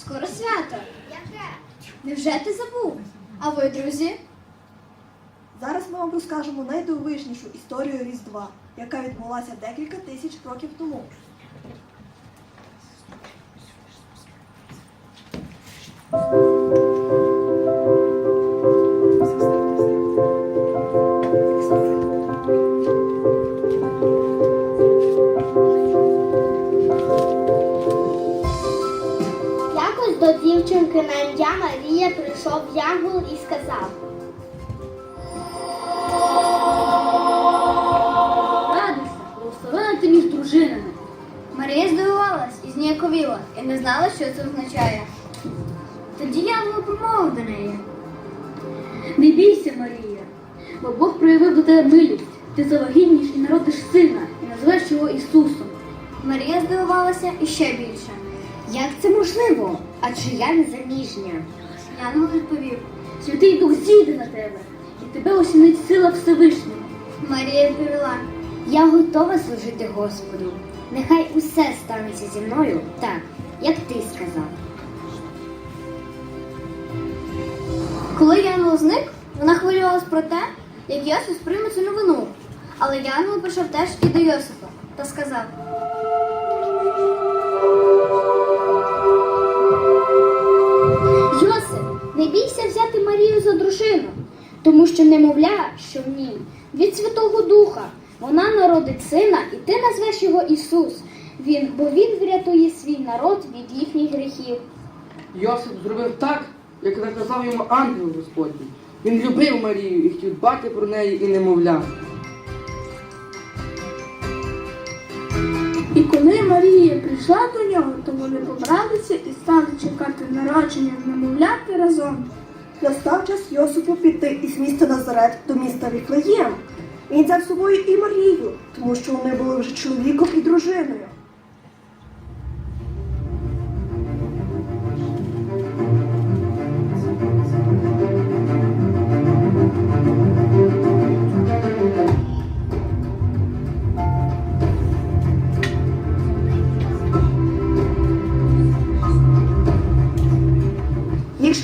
Скоро свято. Невже ти забув? А ви, друзі? Зараз ми вам розкажемо найдивовижнішу історію Різдва, яка відбулася декілька тисяч років тому. До дівчинки на ім'я Марія прийшов янгол і сказав. Радуйся, благословена ти між дружинами. Марія здивувалась і зніяковіла, і не знала, що це означає. Тоді Янгол промовив до неї. Не бійся, Марія, бо Бог проявив до тебе милість. Ти завагітніш і народиш сина, і назвеш його Ісусом. Марія здивувалася іще більше. Як це можливо? Адже я не заміжня. Янгол відповів. Святий Дух зійде на тебе, і тебе осінить сила Всевишнього. Марія відповіла. Я готова служити Господу. Нехай усе станеться зі мною так, як ти сказав. Коли Янгол зник, вона хвилювалась про те, як Йосиф сприйме цю новину. Але Янгол прийшов теж і до Йосифа та сказав. Не взяти Марію за дружину, тому що немовля, що в ній, від Святого Духа. Вона народить сина, і ти назвеш його Ісус. Він, бо він врятує свій народ від їхніх гріхів. Йосип зробив так, як наказав йому ангел Господній. Він любив Марію і хотів дбати про неї і немовля. І коли Марія прийшла до нього, то вони побралися і стали чекати народження немовляти разом. Настав час Йосипу піти із міста Назарет до міста Віфлеєм. Він взяв з собою і Марію, тому що вони були вже чоловіком і дружиною. Їх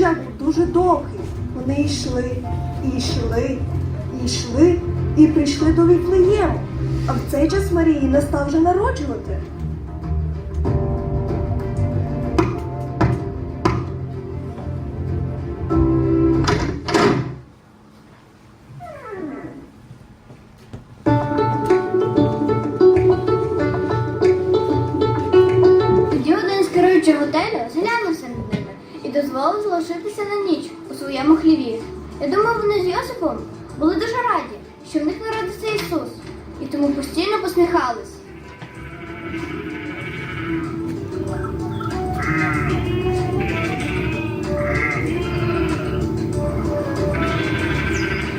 дуже довгий. Вони йшли, і йшли, і йшли, і прийшли до Віфлеєму. А в цей час Марії настав вже народжувати. Дозволив залишитися на ніч у своєму хліві. Я думаю, вони з Йосипом були дуже раді, що в них народився Ісус, і тому постійно посміхались.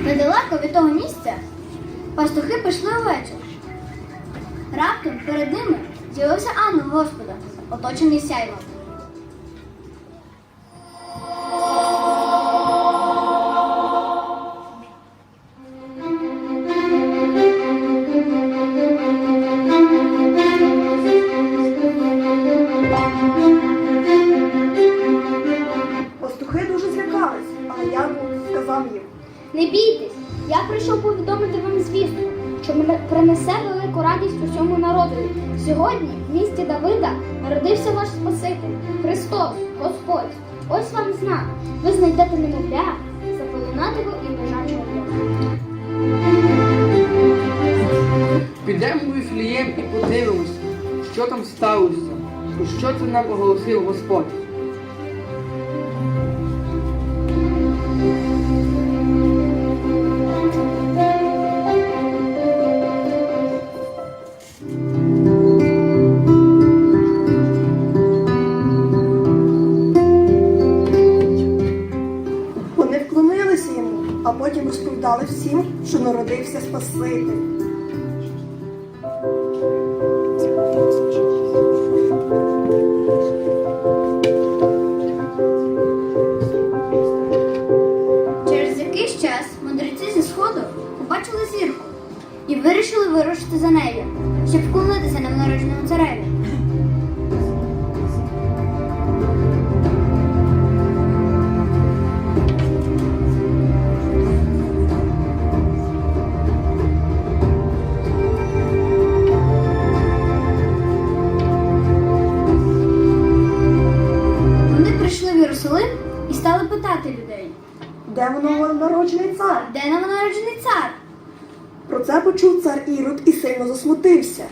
Недалеко від того місця пастухи пішли увечір. Раптом перед ними з'явився ангел Господа, оточений сяйвом. Пастухи дуже злякались, але Янгол сказав їм. Не бійтесь, я прийшов повідомити вам звістку, що мене принесе велику радість усьому народові. Сьогодні в місті Давида народився ваш Спаситель, Христос, Господь. Ось вам знак. Ви знайдете немовля, запеленатого і вдома. Підемо в Віфлієм і подивимося, що там сталося, про що це нам оголосив Господь. Вони вклонилися йому, а потім розповідали всім, що народився Спаситель. Запитати людей, Де новонароджений цар? де новонароджений цар? Про це почув цар Ірод і сильно засмутився.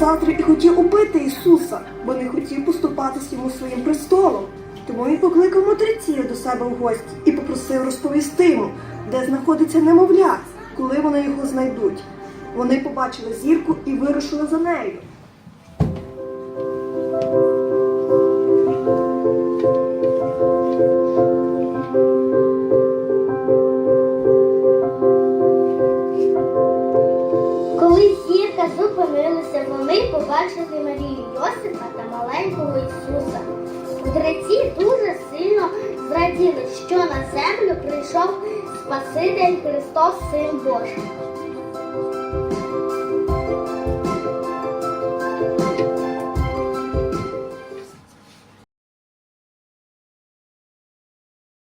Завтра і хотів убити Ісуса, бо не хотів поступатись йому своїм престолом. Тому він покликав мудреців до себе в гості і попросив розповісти йому, де знаходиться немовля, коли вони його знайдуть. Вони побачили зірку і вирушили за нею. Вони побачили Марію Йосипа та маленького Ісуса. Мудреці дуже сильно зраділи, що на землю прийшов Спаситель Христос, Син Божий.